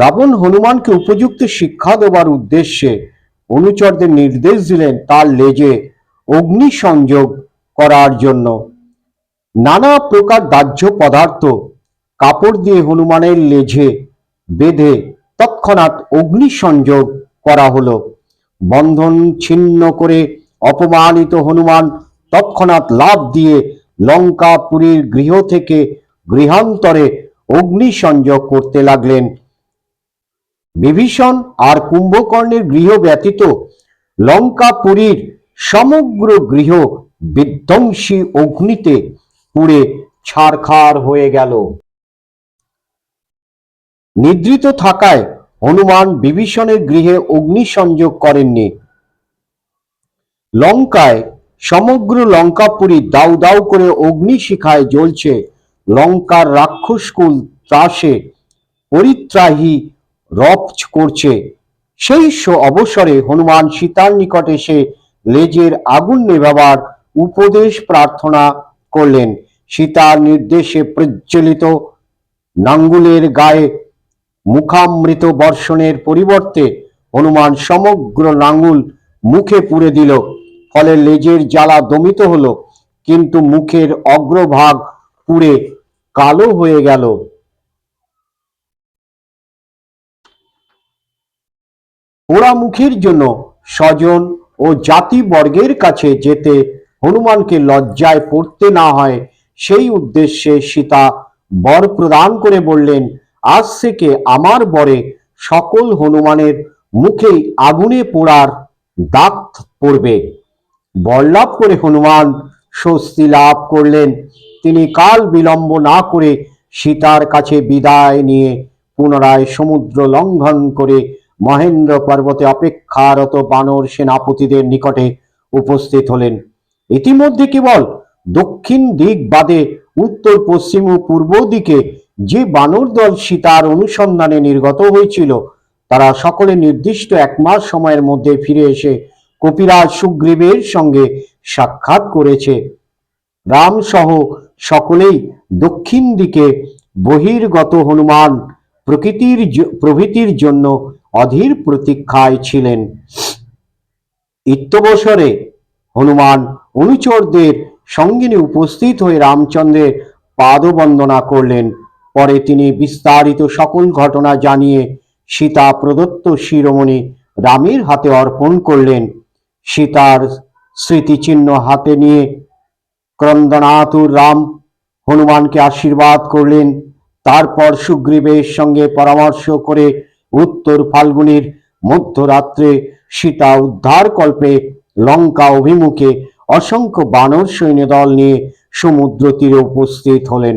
রাবণ হনুমানকে উপযুক্ত শিক্ষা দেওয়ার উদ্দেশ্যে অনুচরদের নির্দেশ দিলেন তার লেজে অগ্নি সংযোগ করার জন্য। নানা প্রকার দাহ্য পদার্থ কাপড় দিয়ে হনুমানের লেজে বেঁধে তৎক্ষণাৎ অগ্নি সংযোগ করা হলো। বন্ধন ছিন্ন করে অপমানিত হনুমান তৎক্ষণাৎ লাভ দিয়ে লঙ্কাপুরীর গৃহ থেকে গৃহান্তরে অগ্নি সংযোগ করতে লাগলেন। বিভীষণ আর কুম্ভকর্ণের গৃহ ব্যতীত লঙ্কাপুরীর সমগ্র গৃহ বিধ্বংসী অগ্নিতে পুড়ে ছারখার হয়ে গেল। নিদ্রিত থাকায় হনুমান বিভীষণের গৃহে অগ্নি সংযোগ করেননি। লঙ্কায় সমগ্র লঙ্কাপুরী দাউ দাউ করে অগ্নি শিখায় জ্বলছে লঙ্কার রাক্ষসকুল ত্রাসে, পরিত্রাহী রপ করছে। সেই অবসরে হনুমান সীতার নিকটে এসে লেজের আগুন নেভাবার উপদেশ প্রার্থনা করলেন। সীতার নির্দেশে প্রজ্বলিত নাঙ্গুলের গায়ে মুখামৃত বর্ষণের পরিবর্তে হনুমান সমগ্র নাঙ্গুল মুখে পুড়ে দিল। ফলে লেজের জ্বালা দমিত হলো, কিন্তু মুখের অগ্রভাগ পুড়ে কালো হয়ে গেল। পোড়া মুখের জন্য স্বজন ও জাতি বর্গের কাছে যেতে হনুমানকে লজ্জায় পড়তে না হয়, সেই উদ্দেশ্যে সীতা বর প্রদান করে বললেন, আজ থেকে আমার বরে সকল হনুমানের মুখেই আগুনে পোড়ার দাগ পড়বে। বরলাভ করে হনুমান স্বস্তি লাভ করলেন। তিনি কাল বিলম্ব না করে সীতার কাছে বিদায় নিয়ে পুনরায় সমুদ্র লঙ্ঘন করে মহেন্দ্র পর্বতে অপেক্ষারত বানর সেনাপতিদের নিকটে উপস্থিত হলেন। ইতিমধ্যে কেবল দক্ষিণ দিক বাদে উত্তর, পশ্চিম ও পূর্ব দিকে যে বানর দল সীতার অনুসন্ধানে নির্গত হয়েছিল, তারা সকলে নির্দিষ্ট এক মাস সময়ের মধ্যে ফিরে এসে কপিরাজ সুগ্রীবের সঙ্গে সাক্ষাৎ করেছে। রাম সহ সকলেই দক্ষিণ দিকে বহির্গত হনুমান প্রকৃতির প্রভৃতির জন্য অধীর প্রতীক্ষায় ছিলেন। ইত্যবসরে হনুমান অনুচরদের সঙ্গে নিয়ে উপস্থিত হয়ে রামচন্দ্রের পাদবন্দনা করলেন। পরে তিনি বিস্তারিত সকল ঘটনা জানিয়ে সীতা প্রদত্ত শিরোমণি রামের হাতে অর্পণ করলেন। সীতার স্মৃতিচিহ্ন হাতে নিয়ে ক্রন্দনাতুর রাম হনুমানকে আশীর্বাদ করলেন। তারপর সুগ্রীবের সঙ্গে পরামর্শ করে উত্তর ফাল্গুনির মধ্যরাত্রে সীতা উদ্ধার কল্পে লঙ্কা অভিমুখে অসংখ্য বানর সৈন্যদল নিয়ে সমুদ্র তীরে উপস্থিত হলেন।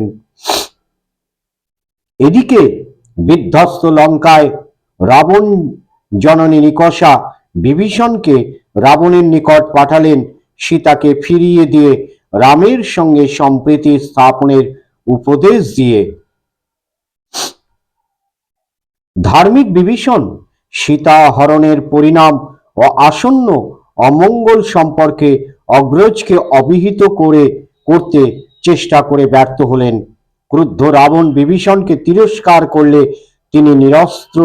এদিকে বিধ্বস্ত লঙ্কায় রাবণ জননী নিকষা বিভীষণকে রাবণের নিকট পাঠালেন। সীতাকে ফিরিয়ে দিয়ে রামের সঙ্গে সম্প্রীতি স্থাপনের উপদেশ দিয়ে ধার্মিক বিভীষণ সীতা হরণের পরিণাম ও আসন্ন অমঙ্গল সম্পর্কে অগ্রজকে অবিহিত করে করতে চেষ্টা করে ব্যর্থ হলেন। ক্রুদ্ধ রাবণ বিভীষণকে তিরস্কার করলে তিনি নিরস্ত্র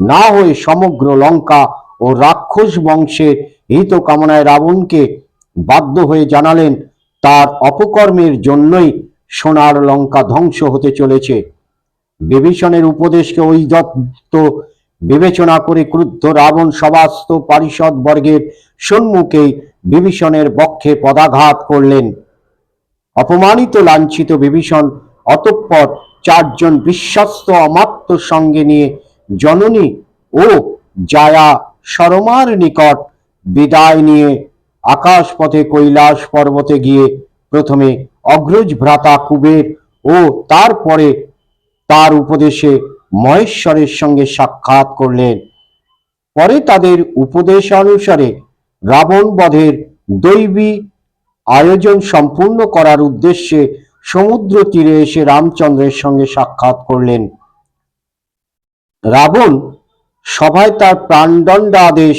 না হয়ে সমগ্র লঙ্কা ও রাক্ষস বংশের হিত কামনায় রাবণকে বাধ্য হয়ে জানালেন, তার অপকর্মের জন্যই সোনার লঙ্কা ধ্বংস হতে চলেছে। বিভীষণের উপদেশকে ঐদত্ত বিবেচনা করে ক্রুদ্ধ রাবণ সবাস্ত পারিষদ বর্গের সম্মুখেই বিভীষণের বক্ষে পদাঘাত করলেন। অপমানিত লাঞ্ছিত বিভীষণ অতঃপর চারজন বিশ্বস্ত অমাত্য সঙ্গে নিয়ে জননী ও জায়া সরমার নিকট বিদায় নিয়ে আকাশপথে কৈলাস পর্বতে গিয়ে প্রথমে অগ্রজ ভ্রাতা কুবের ও তারপরে তার উপদেশে মহেশ্বরের সঙ্গে সাক্ষাৎ করলেন। পরে তাদের উপদেশানুসারে রাবণ বধের দৈবী আয়োজন সম্পূর্ণ করার উদ্দেশ্যে সমুদ্র তীরে এসে রামচন্দ্রের সঙ্গে সাক্ষাৎ করলেন। রাবণ সভায় তার প্রাণদণ্ড আদেশ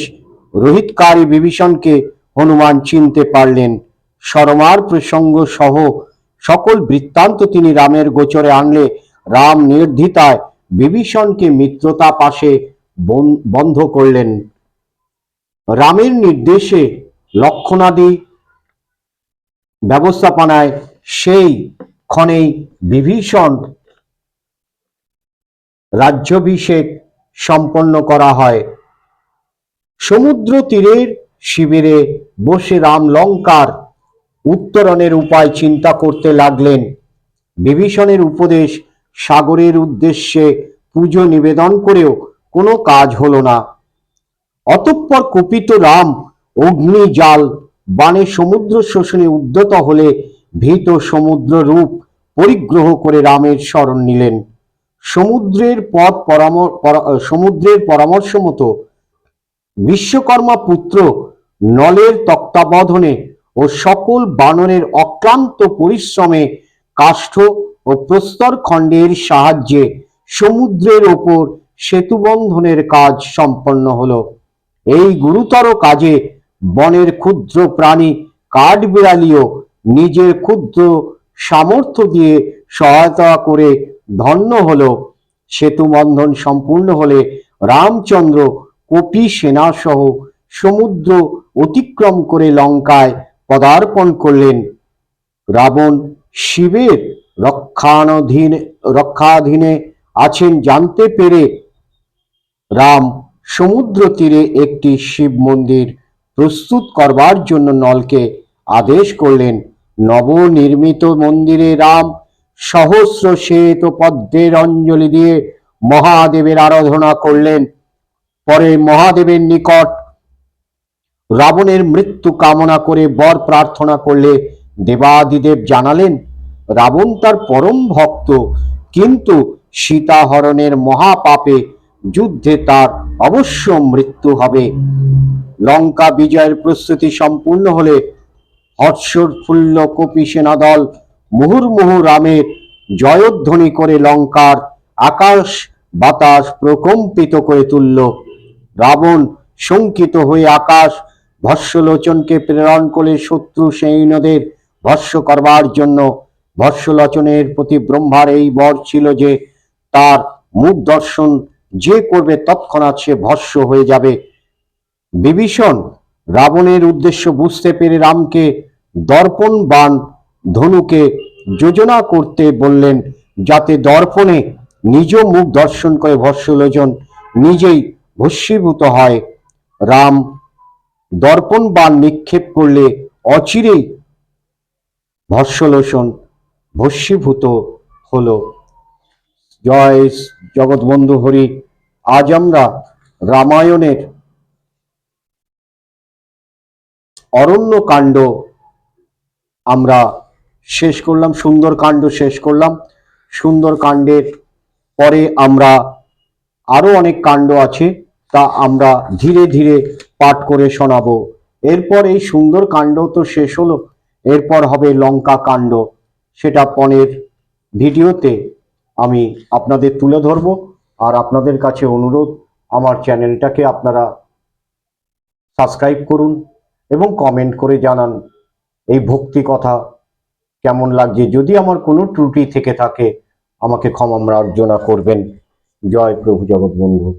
রোহিতকারী বিভীষণকে হনুমান চিনতে পারলেন। সরমার প্রসঙ্গ সহ সকল বৃত্তান্ত তিনি রামের গোচরে আনলে রাম নির্ধিতায় বিভীষণকে মিত্রতা পাশে বন্ধ করলেন। রামের নির্দেশে লক্ষণাদি ব্যবস্থাপনায় সেই ক্ষণেই বিভীষণ রাজ্যভিষেক সম্পন্ন করা হয়। সমুদ্র তীরের শিবিরে বসে রাম লঙ্কার উত্তরণের উপায় চিন্তা করতে লাগলেন। বিভীষণের উপদেশ সাগরের উদ্দেশ্যে পুজো নিবেদন করেও কোনো কাজ হলো না। অতঃপর কুপিত রাম অগ্নি জাল বাণে সমুদ্র শোষণে উদ্যত হলে ভীত সমুদ্র রূপ পরিগ্রহ করে রামের শরণ নিলেন। সমুদ্রের পথ সমুদ্রের পরামর্শ মতো বিশ্বকর্মা পুত্র নলের তত্ত্বাবধানে ও সকল বানরের অক্লান্ত পরিশ্রমে কাষ্ঠ ও প্রস্তর খণ্ডের সাহায্যে সমুদ্রের ওপর সেতুবন্ধনের কাজ সম্পন্ন হলো। এই গুরুতর কাজে বনের ক্ষুদ্র প্রাণী কাঠবিড়ালিও নিজের ক্ষুদ্র সামর্থ্য দিয়ে সহায়তা করে ধন্য হল। সেতু বন্ধন সম্পূর্ণ হলে রামচন্দ্র কপি সেনা সহ সমুদ্র অতিক্রম করে লঙ্কায় পদার্পণ করলেন। রাবণ শিবের রক্ষাধীন রক্ষাধীনে আছেন জানতে পেরে রাম সমুদ্র তীরে একটি শিব মন্দির প্রস্তুত করবার জন্য নলকে আদেশ করলেন, নবনির্মিত মন্দিরে রাম সহস্র শ্বেত পদ্মের অঞ্জলি দিয়ে মহাদেবের আরাধনা করলেন। পরে মহাদেবের নিকট রাবণের মৃত্যু কামনা করে বর প্রার্থনা করলে দেবাদিদেব জানালেন রাবণ তার পরম ভক্ত, কিন্তু সীতাহরণের মহাপাপে যুদ্ধে তার অবশ্য মৃত্যু হবে। লঙ্কা বিজয়ের প্রস্তুতি সম্পূর্ণ হলে হর্ষোৎফুল্ল কপি সেনাদল মুহুর্মুহু রামের জয়ধ্বনি করে লঙ্কার আকাশ বাতাস প্রকম্পিত করে তুলল। রাবণ শঙ্কিত হয়ে আকাশ ভস্যলোচনকে প্রেরণ করে শত্রু সৈন্যদের ভস্য করবার জন্য ভস্যলোচনের প্রতি ব্রহ্মার এই বর ছিল যে তার মুখ দর্শন যে করবে তৎক্ষণাৎ সে ভস্য হয়ে যাবে। বিভীষণ রাবণের উদ্দেশ্য বুঝতে পেরে রামকে দর্পণ বান ধনুকে যোজনা করতে বললেন, যাতে দর্পণে নিজ মুখ দর্শন করে ভস্যলোচন নিজেই ভস্মীভূত হয়। রাম দর্পণ বান নিক্ষেপ করলে অচিরেই ভস্যলোচন ভস্মীভূত হলো। জয় জগৎবন্ধু হরি, আজ আমরা রামায়ণের অরণ্য কাণ্ড আমরা শেষ করলাম, সুন্দর কাণ্ড শেষ করলাম। সুন্দর কাণ্ডের পরে আমরা আরও অনেক কাণ্ড আছে, তা আমরা ধীরে ধীরে পাঠ করে শোনাবো। এরপর এই সুন্দর কাণ্ড তো শেষ হলো, এরপর হবে লঙ্কা কাণ্ড। সেটা পরের ভিডিওতে আমি আপনাদের তুলে ধরবো। আর আপনাদের কাছে অনুরোধ, আমার চ্যানেলটাকে আপনারা সাবস্ক্রাইব করুন এবং কমেন্ট করে জানান এই ভক্তি কথা কেমন লাগছে। যদি আমার কোনো ত্রুটি থেকে থাকে, আমাকে ক্ষমা মার্জনা করবেন। জয় প্রভু জগৎবন্ধু।